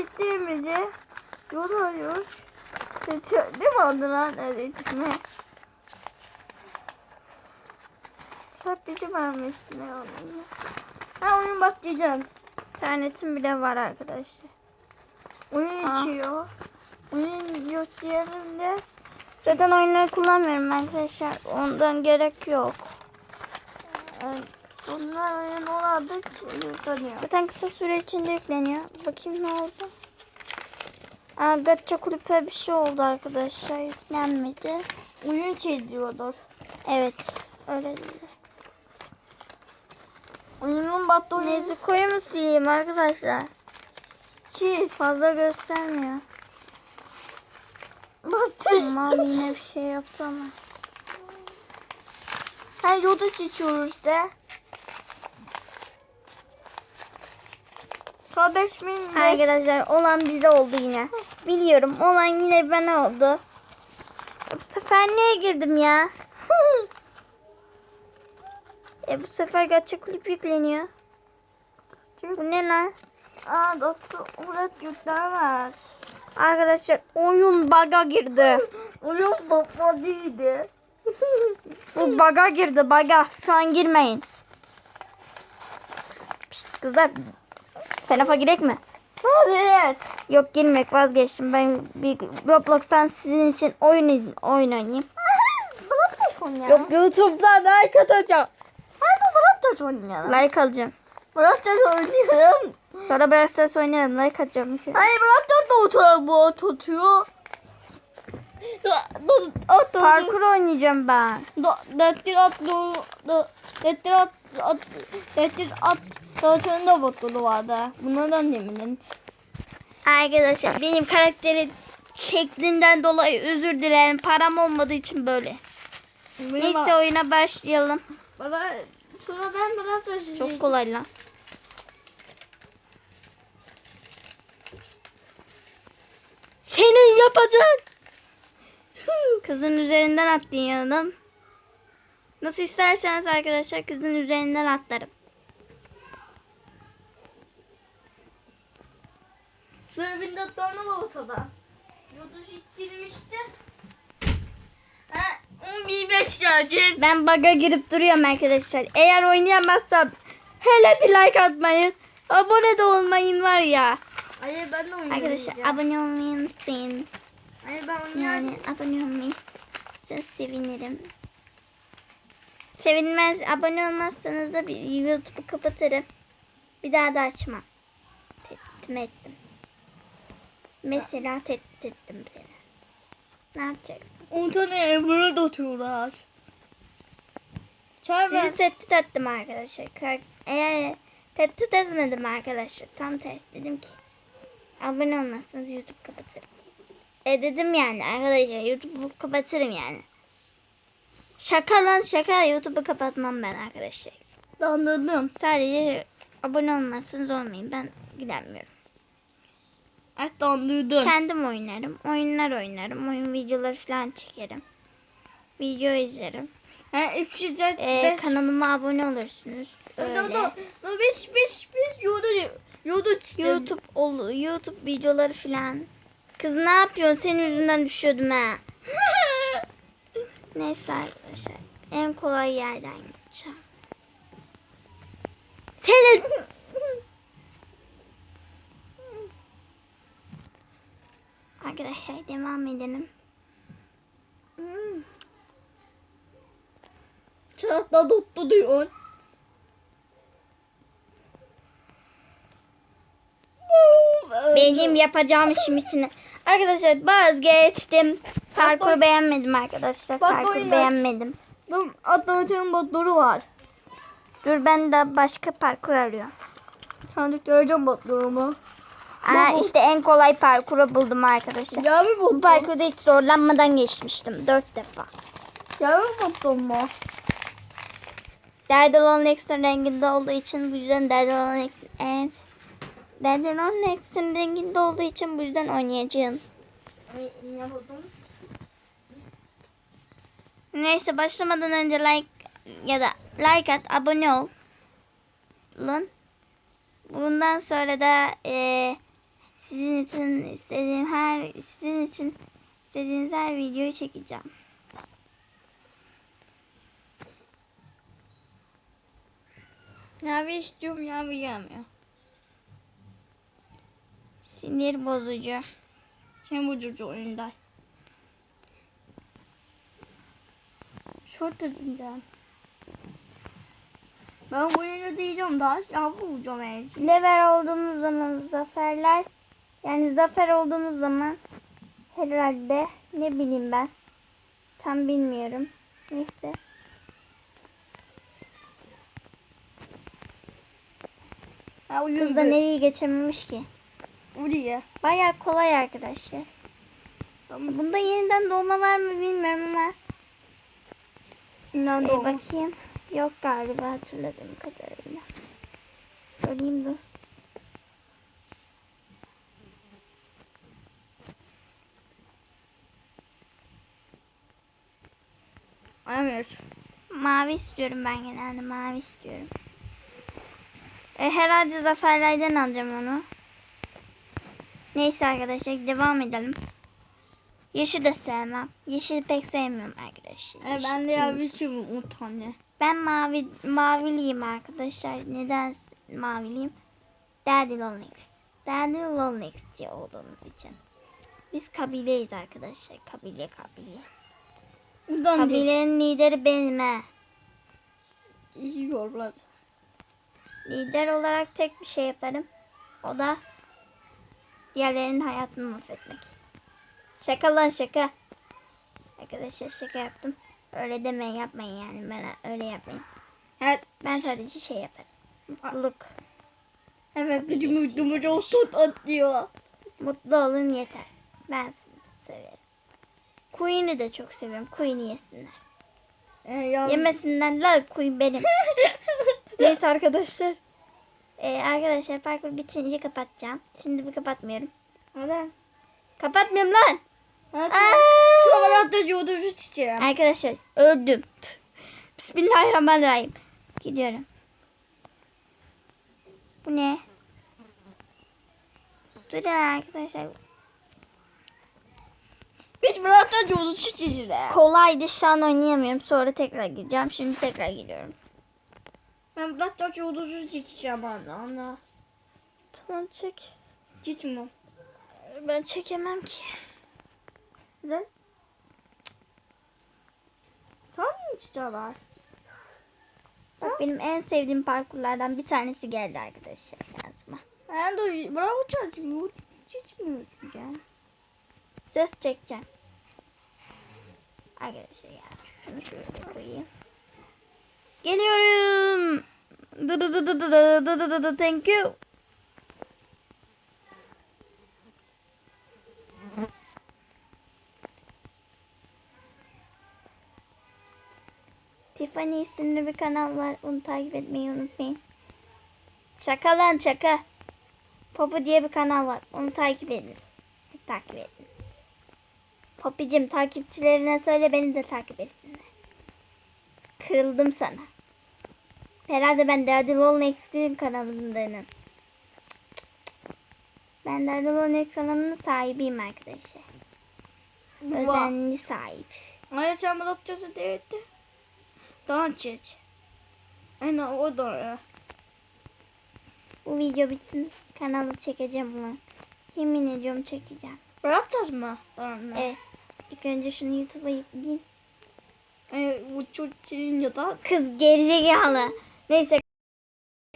bittiğimizi yol alıyoruz. Değil mi adı lan? Hep bizi vermişti ne oyunu. Ha oyun bak diyeceğim. İnternetim bile var arkadaşlar. Oyun Aa. içiyor. Oyun yok diyelim de. Zaten oyunları kullanmıyorum arkadaşlar. Ondan gerek yok. Yani bunlar oyun oladı yüklanıyor. Zaten kısa süre içinde yükleniyor. Bakayım ne oldu. Aa, Gacha kulüpe bir şey oldu arkadaşlar. Yüklenmedi. Oyun çiziyordur. Evet. Öyle değil. Oyunun battı oyunu Neyse koyu mu sileyim arkadaşlar? çiz. Fazla göstermiyor. Battı Tamam yine bir şey yaptı ama. Ha yolda çiziyoruz de. Ka 5000 Arkadaşlar olan bize oldu yine. Biliyorum olan yine bana oldu. Bu sefer niye girdim ya? e bu sefer gerçek klip yükleniyor. Bu ne lan? Aa doktor Murat yükler var. Arkadaşlar oyun bug'a girdi. Oyun batmadıydı. Bu bug'a girdi bug'a. Şu an girmeyin. Pişt, kızlar. Fenafa girek mi? Evet. Yok girmek vazgeçtim. Ben bir Roblox'tan sizin için oyun oyun oynayayım. Murat telefon ya. Yok YouTube'dan like atacağım. Hayır bu Murat telefon ya. Like alacağım. Murat telefon oynuyorum. Sonra Brawl Stars oynarım. Like atacağım. Hayır Murat da oturuyor tutuyor. At Parkur oynayacağım ben. Dettir at Dettir at at Dettir at Savaşının da botları vardı. Bunlardan eminim. Arkadaşlar benim karakterin şeklinden dolayı özür dilerim. Param olmadığı için böyle. Neyse oyuna başlayalım. Bana sonra ben Murat taşıyacağım. Çok kolay lan. Senin yapacağın. Kızın üzerinden atlayalım. Nasıl isterseniz arkadaşlar kızın üzerinden atlarım. Sırfın dotlarına olsa da. Yolda ittirmişti. Ha, 15 gelecek. Ben bug'a girip duruyorum arkadaşlar. Eğer oynayamazsam hele bir like atmayın. Abone de olmayın var ya. Hayır ben de oynayacağım. Arkadaşlar abone olmayı unutmayın. Hayır ben oynayacağım. Yani abone olmayı size sevinirim. Sevinmez, abone olmazsanız da bir YouTube'u kapatırım. Bir daha da açmam. Tehdit ettim. Mesela tehdit ettim seni. Ne yapacaksın? 10 tane de atıyorlar. Çay ver. Sizi tehdit ettim arkadaşlar. Eğer tehdit etmedim arkadaşlar. Tam tersi dedim ki. Abone olmazsanız YouTube kapatırım. E dedim yani arkadaşlar YouTube'u kapatırım yani. Şaka lan şaka YouTube'u kapatmam ben arkadaşlar. Anladım. Sadece abone olmazsanız olmayın. Ben ilgilenmiyorum. Evet anladım. Kendim oynarım. Oyunlar oynarım. Oyun videoları falan çekerim. Video izlerim. Ha, üfleyeceğiz. Ee, kanalıma abone olursunuz. Öyle. Da da biz biz biz yolda yolda YouTube ol, YouTube videoları falan. Kız ne yapıyorsun? Senin yüzünden düşüyordum ha. Neyse arkadaşlar. En kolay yerden gideceğim. Senin Arkadaşlar devam edelim. Hmm. Çarpta tuttu diyor. Benim yapacağım işim için. Arkadaşlar vazgeçtim. Parkur beğenmedim arkadaşlar. Bak Parkur oynaç. beğenmedim. Dur atlayacağım botları var. Dur ben de başka parkur arıyorum. Sen de göreceğim botlarımı. Aa, işte en kolay parkuru buldum arkadaşlar. Ya bir Bu parkurda hiç zorlanmadan geçmiştim. Dört defa. Ya bir botum mu? Derdalon Extra renginde olduğu için bu yüzden Derdalon Extra en Derdalon Extra renginde olduğu için bu yüzden oynayacağım. Ne buldum? Neyse başlamadan önce like ya da like at, abone ol. Bundan sonra da eee, Sizin için istediğim her sizin için istediğiniz her videoyu çekeceğim. Mavi istiyorum mavi gelmiyor. Sinir bozucu. Sen bu çocuğu oyunda. Şort atacağım. Ben bu oyunu diyeceğim daha ya bulacağım evet. Level olduğumuz zaman zaferler yani zafer olduğumuz zaman herhalde ne bileyim ben tam bilmiyorum. Neyse. Ha Kız da nereye geçememiş ki. Buraya. Baya kolay arkadaşlar. Tamam. Bunda yeniden doğma var mı bilmiyorum ama Ee, doğru. bakayım. Yok galiba hatırladığım kadarıyla. Göreyim dur. Ayamıyoruz. Mavi istiyorum ben genelde mavi istiyorum. E, herhalde zaferlerden alacağım onu. Neyse arkadaşlar devam edelim. Yeşil de sevmem. Yeşil pek sevmiyorum arkadaşlar. E, ben de ya bir sürü tane. Ben mavi maviliyim arkadaşlar. Neden maviliyim? Daddy Lonix. Daddy Lonix diye olduğumuz için. Biz kabileyiz arkadaşlar. Kabile kabile. Buradan. Kabilenin lideri benim he. İyi yorlar. Lider olarak tek bir şey yaparım. O da diğerlerinin hayatını mahvetmek. Şaka lan şaka. Arkadaşlar şaka yaptım. Öyle demeyin yapmayın yani. Ben öyle yapmayın. Evet. Ben sadece şey yaparım. Mutluluk. Evet bizim uydumuz olsun atlıyor. Mutlu olun yeter. Ben sizi severim. Queen'i de çok seviyorum. Queen'i yesinler. E, ya, Yemesinler la Queen benim. Neyse arkadaşlar. Ee, arkadaşlar parkur bitince kapatacağım. Şimdi bir kapatmıyorum. Neden? Kapatmıyorum lan. Evet. Şu hayatta yoldurucu çiçeğim. Arkadaşlar öldüm. Bismillahirrahmanirrahim. Gidiyorum. Bu ne? Durun arkadaşlar. Biz hayatta yoldurucu çiçeğim. Kolaydı şu an oynayamıyorum. Sonra tekrar gideceğim. Şimdi tekrar gidiyorum. Ben hayatta yoldurucu çiçeğim anne ana. Tamam çek. Gitme. Ben çekemem ki. Neden? Tamam mı var? Bak benim en sevdiğim parkurlardan bir tanesi geldi arkadaşlar şansıma. Ben de bravo çiçeği. Yoldurucu çiçeğim yani. Söz çekeceğim. Arkadaşlar ya şey şunu şöyle koyayım. Geliyorum. Thank you. Tiffany isimli bir kanal var. Onu takip etmeyi unutmayın. Şaka lan şaka. Popo diye bir kanal var. Onu takip edin. Takip edin. Popicim takipçilerine söyle beni de takip etsinler. Kırıldım sana. Herhalde ben Daddy Long X'in kanalındanım. Ben Long X kanalının sahibiyim arkadaşlar. Özenli sahip. Ay sen çiçeği değildi. Daha çiçeği. Aynen o ya. Bu video bitsin. Kanalı çekeceğim bunu. Yemin ediyorum çekeceğim. Bırakacağız mı? Evet. İlk önce şunu YouTube'a yükleyeyim. E, bu çiçeğin ya da Kız gerizekalı. Neyse